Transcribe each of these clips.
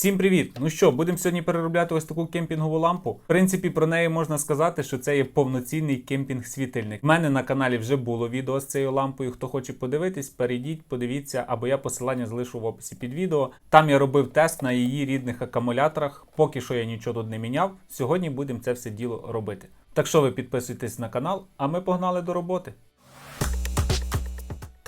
Всім привіт! Ну що, будемо сьогодні переробляти ось таку кемпінгову лампу. В принципі, про неї можна сказати, що це є повноцінний кемпінг-світильник. У мене на каналі вже було відео з цією лампою. Хто хоче подивитись, перейдіть, подивіться, або я посилання залишу в описі під відео. Там я робив тест на її рідних акумуляторах. Поки що я нічого тут не міняв. Сьогодні будемо це все діло робити. Так що ви підписуйтесь на канал, а ми погнали до роботи.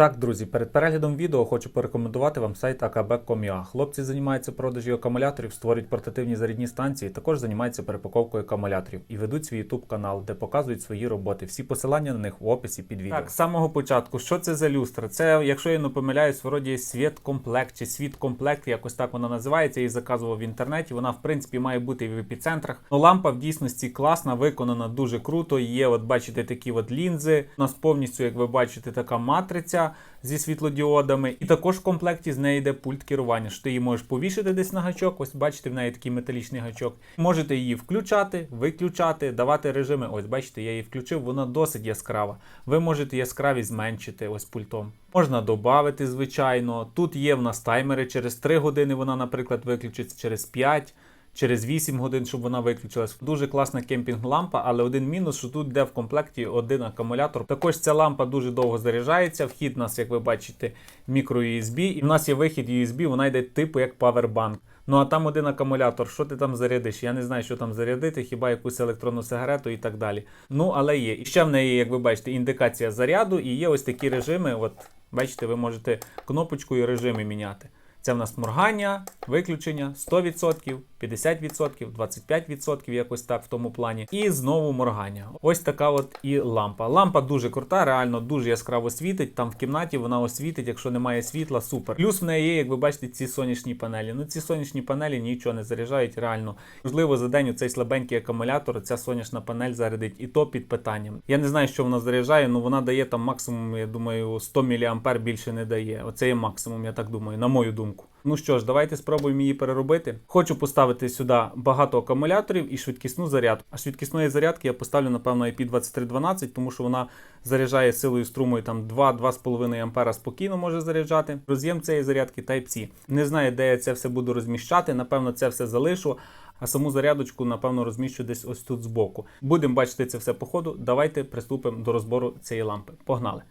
Так, друзі, перед переглядом відео хочу порекомендувати вам сайт akb.com.ua. Хлопці займаються продажі акумуляторів, створюють портативні зарядні станції, також займаються перепаковкою акумуляторів і ведуть свій YouTube канал, де показують свої роботи. Всі посилання на них в описі під відео. Так, з самого початку, що це за люстра? Це, якщо я не помиляюсь, вроді світ комплект чи світ комплект, якось так вона називається. Я її заказував в інтернеті. Вона, в принципі, має бути в епіцентрах. Но лампа в дійсності класна, виконана дуже круто. Є, от бачите, такі от лінзи. У нас повністю, як ви бачите, така матриця зі світлодіодами. І також в комплекті з неї йде пульт керування. що Ти її можеш повішати десь на гачок. Ось бачите, в неї такий металічний гачок. Можете її включати, виключати, давати режими. Ось бачите, я її включив, вона досить яскрава. Ви можете яскравість зменшити ось пультом. Можна додати, звичайно. Тут є в нас таймери. Через 3 години вона, наприклад, виключиться через 5 через 8 годин, щоб вона виключилась. Дуже класна кемпінг-лампа, але один мінус, що тут йде в комплекті один акумулятор. Також ця лампа дуже довго заряджається. Вхід у нас, як ви бачите, мікро USB. І в нас є вихід USB, вона йде типу як павербанк. Ну а там один акумулятор, що ти там зарядиш? Я не знаю, що там зарядити, хіба якусь електронну сигарету і так далі. Ну, але є. І ще в неї, як ви бачите, індикація заряду, і є ось такі режими. От бачите, ви можете кнопочкою режими міняти. Це в нас моргання, виключення 100%, 50%, 25%, якось так в тому плані. І знову моргання. Ось така от і лампа. Лампа дуже крута, реально дуже яскраво світить. Там в кімнаті вона освітить, якщо немає світла, супер. Плюс в неї є, як ви бачите, ці сонячні панелі. Ну ці сонячні панелі нічого не заряджають реально. Можливо, за день у цей слабенький акумулятор, ця сонячна панель зарядить, і то під питанням. Я не знаю, що вона заряджає, але вона дає там максимум, я думаю, 100 мА більше не дає. Оце є максимум, я так думаю, на мою думку. Ну що ж, давайте спробуємо її переробити. Хочу поставити сюди багато акумуляторів і швидкісну зарядку. А швидкісної зарядки я поставлю, напевно, IP2312, тому що вона заряджає силою струмою там 2-2,5 А спокійно може заряджати. Роз'єм цієї зарядки Type-C. Не знаю, де я це все буду розміщати. Напевно, це все залишу. А саму зарядочку, напевно, розміщу десь ось тут збоку. Будемо бачити це все по ходу. Давайте приступимо до розбору цієї лампи. Погнали!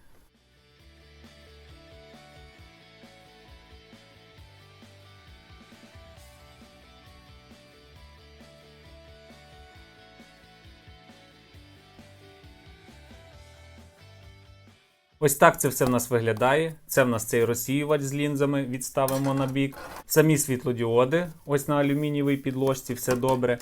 Ось так це все в нас виглядає. Це в нас цей розсіювач з лінзами відставимо на бік. Самі світлодіоди, ось на алюмінієвій підложці, все добре.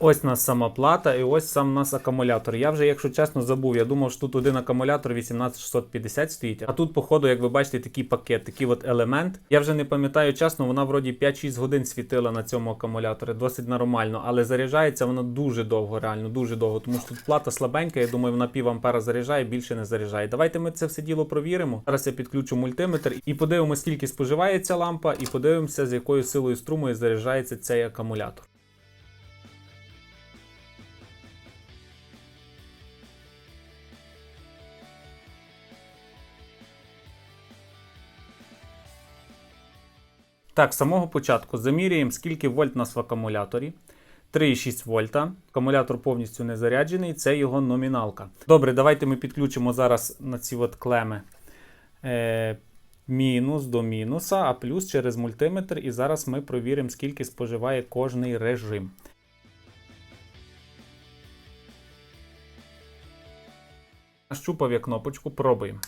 Ось нас сама плата і ось сам у нас акумулятор. Я вже, якщо чесно, забув. Я думав, що тут один акумулятор 18650 стоїть. А тут, походу, як ви бачите, такий пакет, такий от елемент. Я вже не пам'ятаю чесно, вона вроді 5-6 годин світила на цьому акумуляторі. Досить нормально, але заряджається вона дуже довго, реально, дуже довго. Тому що тут плата слабенька, я думаю, вона пів ампера заряджає, більше не заряджає. Давайте ми це все діло провіримо. Зараз я підключу мультиметр і подивимося, скільки споживається лампа, і подивимося, з якою силою струму заряджається цей акумулятор. Так, з самого початку замірюємо, скільки вольт у нас в акумуляторі. 3,6 вольта. Акумулятор повністю не заряджений, це його номіналка. Добре, давайте ми підключимо зараз на ці от клеми е, мінус до мінуса, а плюс через мультиметр. І зараз ми провіримо, скільки споживає кожний режим. Щупав я кнопочку, пробуємо.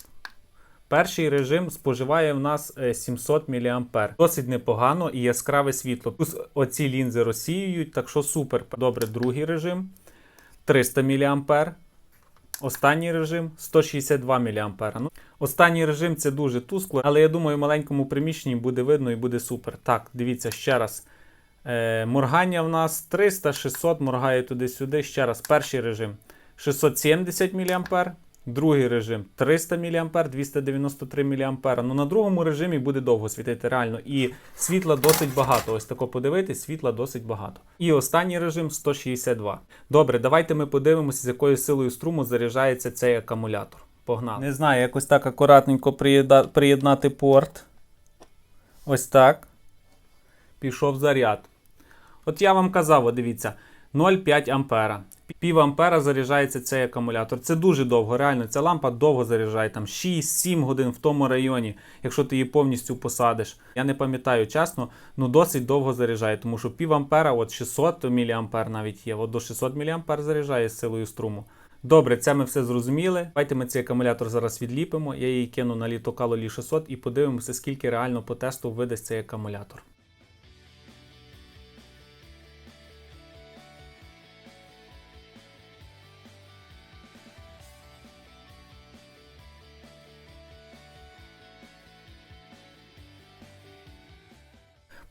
Перший режим споживає в нас 700 мА. Досить непогано і яскраве світло. Плюс оці лінзи розсіюють, так що супер. Добре, другий режим 300 мА. Останній режим 162 мА. Ну, Останній режим це дуже тускло, але я думаю, в маленькому приміщенні буде видно і буде супер. Так, дивіться ще раз. Е, Моргання в нас 300-600 моргає туди-сюди. Ще раз, перший режим 670 мА. Другий режим 300 мА, 293 мА. Ну на другому режимі буде довго світити реально. І світла досить багато. Ось тако подивитись, світла досить багато. І останній режим 162. Добре, давайте ми подивимося, з якою силою струму заряджається цей акумулятор. Погнали. Не знаю, якось так акуратненько приєднати порт. Ось так. пішов заряд. От я вам казав, дивіться, 0,5 ампера. Пів ампера заряджається цей акумулятор. Це дуже довго, реально. Ця лампа довго заряджає, там 6-7 годин в тому районі, якщо ти її повністю посадиш. Я не пам'ятаю чесно, ну досить довго заряджає, тому що пів ампера, от 600 мА навіть є, от до 600 мА заряджає з силою струму. Добре, це ми все зрозуміли. Давайте ми цей акумулятор зараз відліпимо. Я її кину на літокало Лі 600 і подивимося, скільки реально по тесту видасть цей акумулятор.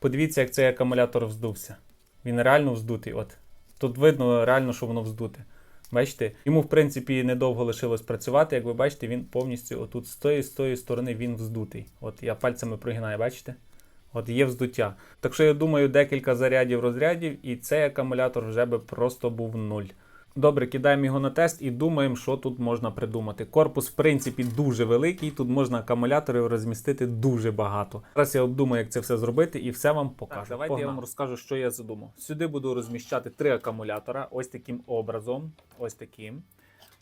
Подивіться, як цей акумулятор вздувся. Він реально вздутий. От. Тут видно реально, що воно вздуте. Бачите? Йому, в принципі, недовго лишилось працювати. Як ви бачите, він повністю отут з тої, з тої сторони він вздутий. От я пальцями прогинаю, бачите? От є вздуття. Так що я думаю, декілька зарядів розрядів, і цей акумулятор вже би просто був нуль. Добре, кидаємо його на тест і думаємо, що тут можна придумати. Корпус, в принципі, дуже великий. Тут можна акумуляторів розмістити дуже багато. Зараз я обдумаю, як це все зробити, і все вам покажу. Так, давайте Погнали. я вам розкажу, що я задумав. Сюди буду розміщати три акумулятора. Ось таким образом. Ось таким.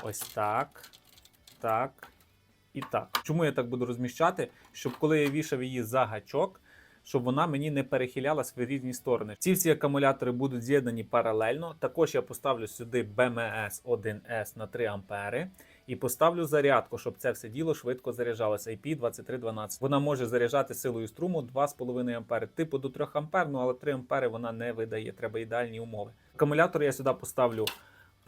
Ось так. Так. І так. Чому я так буду розміщати? Щоб коли я вішав її за гачок, щоб вона мені не перехилялась в різні сторони. Ці всі акумулятори будуть з'єднані паралельно. Також я поставлю сюди BMS 1S на 3 ампери. І поставлю зарядку, щоб це все діло швидко заряджалося. IP2312. Вона може заряджати силою струму 2,5 ампери. Типу до 3 ампер, ну але 3 ампери вона не видає. Треба ідеальні умови. Акумулятор я сюди поставлю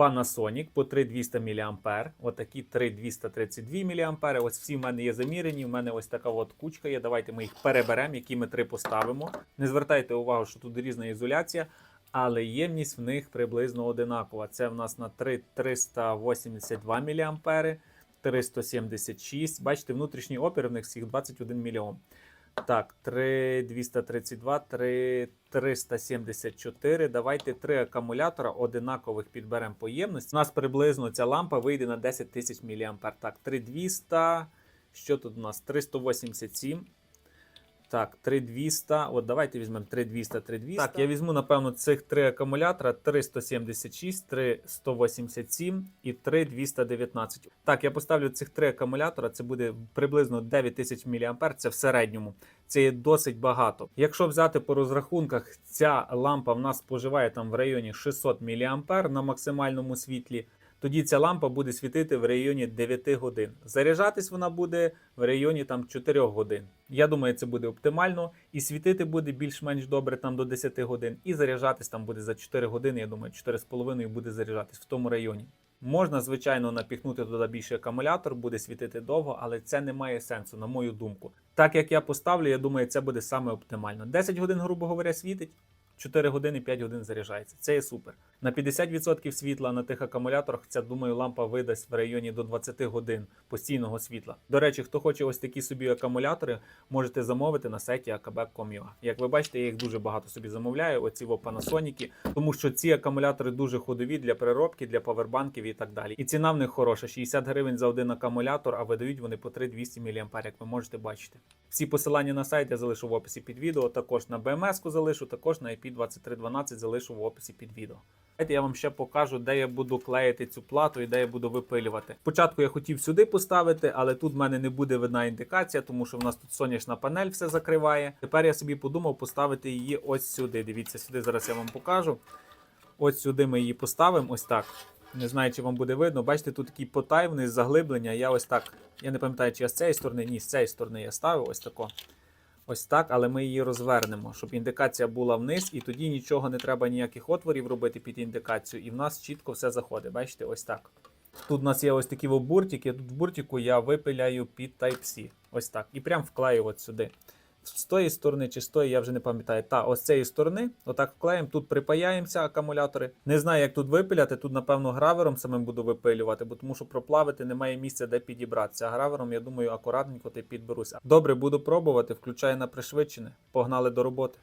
Panasonic по 3200 мА. Отакі 3232 мА. Ось всі в мене є замірені. У мене ось така от кучка є. Давайте ми їх переберемо, які ми три поставимо. Не звертайте увагу, що тут різна ізоляція. Але ємність в них приблизно одинакова. Це в нас на 3 382 мА, 376. Бачите, внутрішній опір в них всіх 21 мільйон. Так, 3 232, 3 374. Давайте три акумулятора одинакових підберемо по ємності. У нас приблизно ця лампа вийде на 10 тисяч мА. Так, 3200. Що тут у нас? 387. Так, 3200. От давайте візьмемо 3200, 3200. Так, я візьму, напевно, цих три акумулятора: 376, 387 і 3219. Так, я поставлю цих три акумулятора. Це буде приблизно 9000 мА. Це в середньому. Це є досить багато. Якщо взяти по розрахунках, ця лампа в нас споживає там в районі 600 мА на максимальному світлі. Тоді ця лампа буде світити в районі 9 годин. Заряджатись вона буде в районі там 4 годин. Я думаю, це буде оптимально. І світити буде більш-менш добре там до 10 годин. І заряджатись там буде за 4 години. Я думаю, 4,5 буде заряджатись в тому районі. Можна, звичайно, напіхнути туди більше акумулятор, буде світити довго, але це не має сенсу, на мою думку. Так як я поставлю, я думаю, це буде саме оптимально. 10 годин, грубо говоря, світить. 4 години 5 годин заряджається. Це є супер. На 50% світла на тих акумуляторах ця, думаю, лампа видасть в районі до 20 годин постійного світла. До речі, хто хоче ось такі собі акумулятори, можете замовити на сайті akb.com.ua. Як ви бачите, я їх дуже багато собі замовляю. Оці во Panasonic, тому що ці акумулятори дуже ходові для переробки, для павербанків і так далі. І ціна в них хороша: 60 гривень за один акумулятор, а видають вони по 3200 мА, як ви можете бачити. Всі посилання на сайт я залишу в описі під відео. Також на BMS-ку залишу, також на IP2312 залишу в описі під відео. Давайте я вам ще покажу, де я буду клеїти цю плату і де я буду випилювати. Спочатку я хотів сюди поставити, але тут в мене не буде видна індикація, тому що в нас тут сонячна панель все закриває. Тепер я собі подумав поставити її ось сюди. Дивіться, сюди зараз я вам покажу. Ось сюди ми її поставимо. Ось так. Не знаю, чи вам буде видно. Бачите, тут такий потай заглиблення. Я ось так. Я не пам'ятаю, чи я з цієї сторони, ні, з цієї сторони я ставив ось тако. Ось так, але ми її розвернемо, щоб індикація була вниз, і тоді нічого не треба ніяких отворів робити під індикацію, і в нас чітко все заходить. Бачите, ось так. Тут у нас є ось такі буртики, тут в буртику я випиляю під Type-C. Ось так. І прям вклею от сюди. З тої сторони чи з тої, я вже не пам'ятаю. Та ось цієї сторони, отак вклеїмо, тут припаяємося акумулятори. Не знаю, як тут випиляти. Тут, напевно, гравером самим буду випилювати, бо тому що проплавити немає місця, де підібратися. А гравером, я думаю, акуратненько ти підберуся. Добре, буду пробувати, включаю на пришвидшене. Погнали до роботи.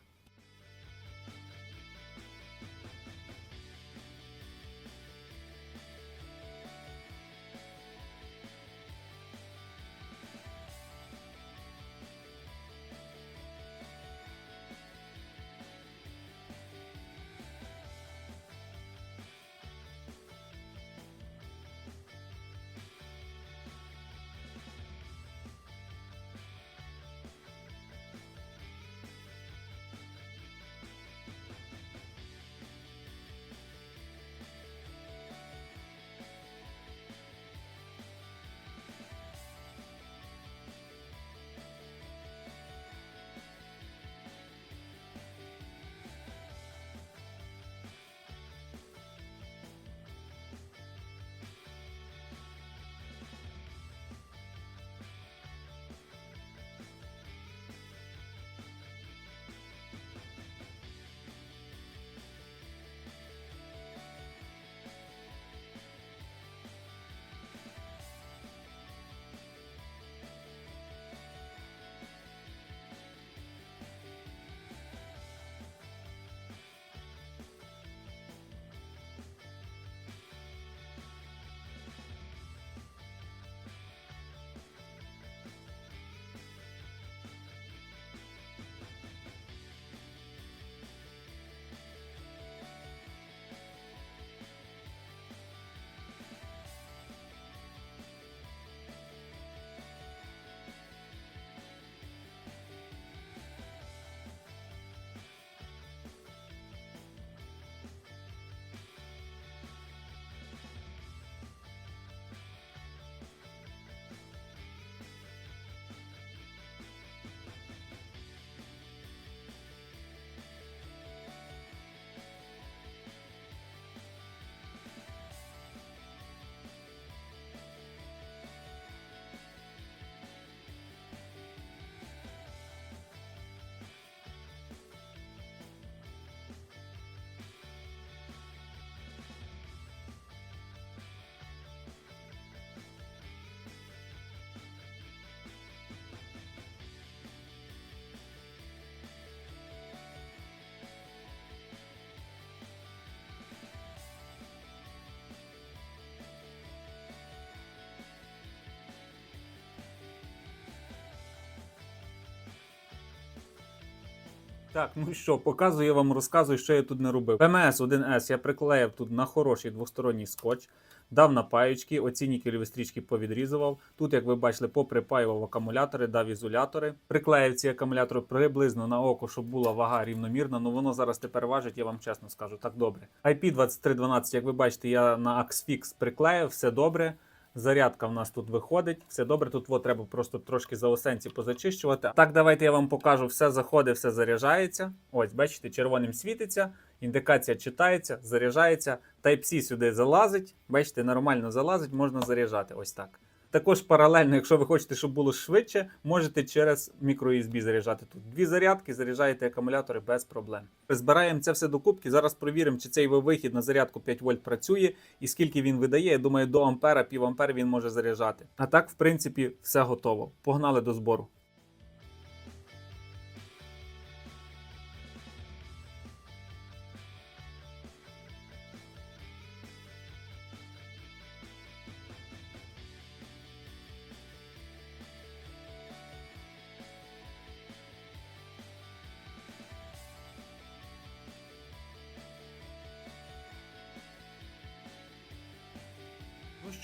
Так, ну що, показую я вам, розказую, що я тут не робив. ПМС 1С я приклеїв тут на хороший двосторонній скотч, дав на паючки, оці нікелеві стрічки повідрізував. Тут, як ви бачили, поприпаював акумулятори, дав ізолятори. Приклеїв ці акумулятори приблизно на око, щоб була вага рівномірна. Ну воно зараз тепер важить, я вам чесно скажу, так добре. IP2312, як ви бачите, я на Axfix приклеїв, все добре. Зарядка в нас тут виходить, все добре. Тут от, треба просто трошки заосенці позачищувати. Так, давайте я вам покажу. Все заходить, все заряджається. Ось, бачите, червоним світиться, індикація читається, заряджається. Type-C сюди залазить. Бачите, нормально залазить, можна заряджати. Ось так. Також паралельно, якщо ви хочете, щоб було швидше, можете через microUSB заряджати тут. Дві зарядки, заряджаєте акумулятори без проблем. Збираємо це все докупки. Зараз провіримо, чи цей вихід на зарядку 5 вольт працює і скільки він видає. Я думаю, до ампера, пів ампера він може заряджати. А так, в принципі, все готово. Погнали до збору.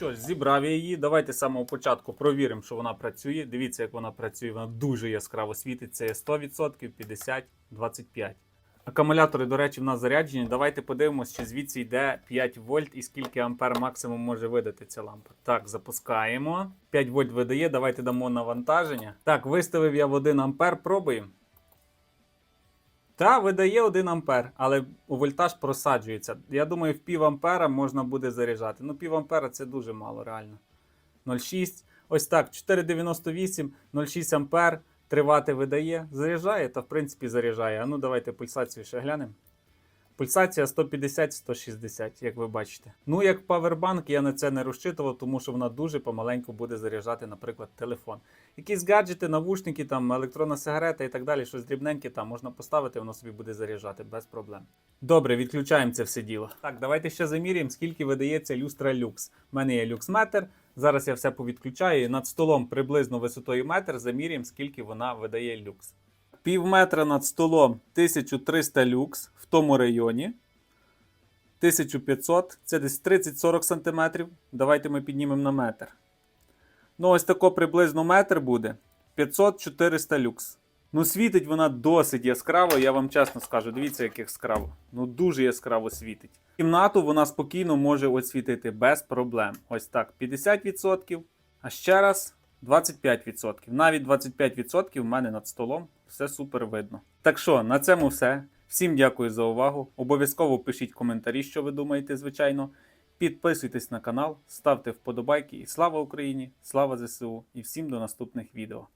Що зібрав я її. Давайте з самого початку провіримо, що вона працює. Дивіться, як вона працює. Вона дуже яскраво світить. Це 100%, 50, 25. Акумулятори, до речі, в нас заряджені. Давайте подивимося, чи звідси йде 5 вольт і скільки ампер максимум може видати ця лампа. Так, запускаємо. 5 вольт видає. Давайте дамо навантаження. Так, виставив я в 1 ампер. Пробуємо. Та видає 1 ампер, але вольтаж просаджується. Я думаю, в пів ампера можна буде заряджати. Ну, пів ампера це дуже мало, реально. 0,6. Ось так, 4,98, 0,6 ампер. Тривати видає. Заряджає, та в принципі заряджає. А ну давайте пульсацію ще глянемо. Пульсація 150-160, як ви бачите. Ну, як павербанк, я на це не розчитував, тому що вона дуже помаленьку буде заряджати, наприклад, телефон. Якісь гаджети, навушники, там, електронна сигарета і так далі, щось дрібненьке там можна поставити, воно собі буде заряджати без проблем. Добре, відключаємо це все діло. Так, давайте ще заміряємо, скільки видається люстра люкс. У мене є люксметр. Зараз я все повідключаю і над столом приблизно висотою метр заміряємо, скільки вона видає люкс. Пів метра над столом 1300 люкс в тому районі. 1500, це десь 30-40 см. Давайте ми піднімемо на метр. Ну, ось тако приблизно метр буде. 500-400 люкс. Ну, світить вона досить яскраво, я вам чесно скажу. Дивіться, як яскраво. Ну, дуже яскраво світить. Кімнату вона спокійно може освітити без проблем. Ось так, 50%. А ще раз 25%. Навіть 25% в мене над столом все супер видно. Так що, на цьому все. Всім дякую за увагу. Обов'язково пишіть коментарі, що ви думаєте, звичайно. Підписуйтесь на канал, ставте вподобайки і слава Україні! Слава ЗСУ! І всім до наступних відео.